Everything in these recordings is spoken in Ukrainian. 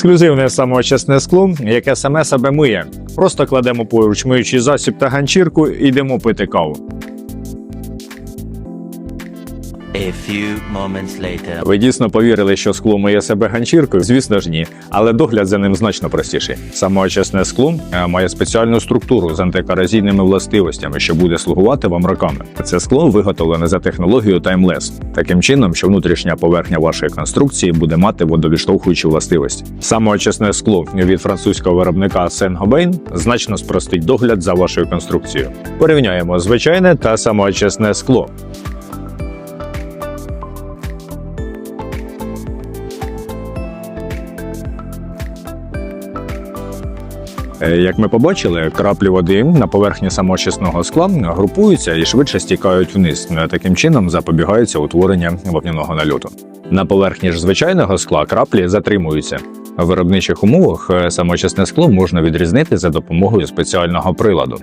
Ексклюзивне самоочисне скло, яке саме себе миє. Просто кладемо поруч миючий засіб та ганчірку і йдемо пити каву. A few moments later. Ви дійсно повірили, що скло миє себе ганчіркою? Звісно ж ні, але догляд за ним значно простіший. Самоочисне скло е, має спеціальну структуру з антикоразійними властивостями, що буде слугувати вам роками. Це скло виготовлене за технологією Timeless, таким чином, що внутрішня поверхня вашої конструкції буде мати водовідштовхуючі властивості. Самоочисне скло від французького виробника Saint-Gobain значно спростить догляд за вашою конструкцією. Порівняємо звичайне та самоочисне скло. Як ми побачили, краплі води на поверхні самоочисного скла групуються і швидше стікають вниз. Е, Таким чином запобігається утворення вапняного нальоту. На поверхні ж звичайного скла краплі затримуються. В виробничих умовах е, самоочисне скло можна відрізнити за допомогою спеціального приладу.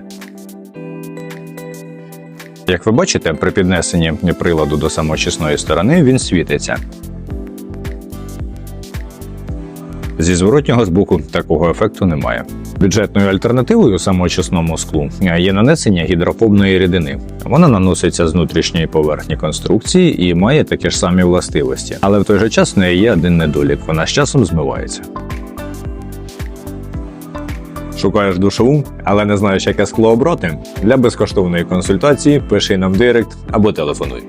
Як ви бачите, при піднесенні приладу до самоочисної сторони він світиться. Зі зворотнього збоку такого ефекту немає. Бюджетною альтернативою самоочисному склу є нанесення гідрофобної рідини. Вона наноситься з внутрішньої поверхні конструкції і має такі ж самі властивості, але в той же час в неї є один недолік: вона з часом змивається. Шукаєш душову, але не знаєш, яке скло обрати? Для безкоштовної консультації пиши нам в директ або телефонуй.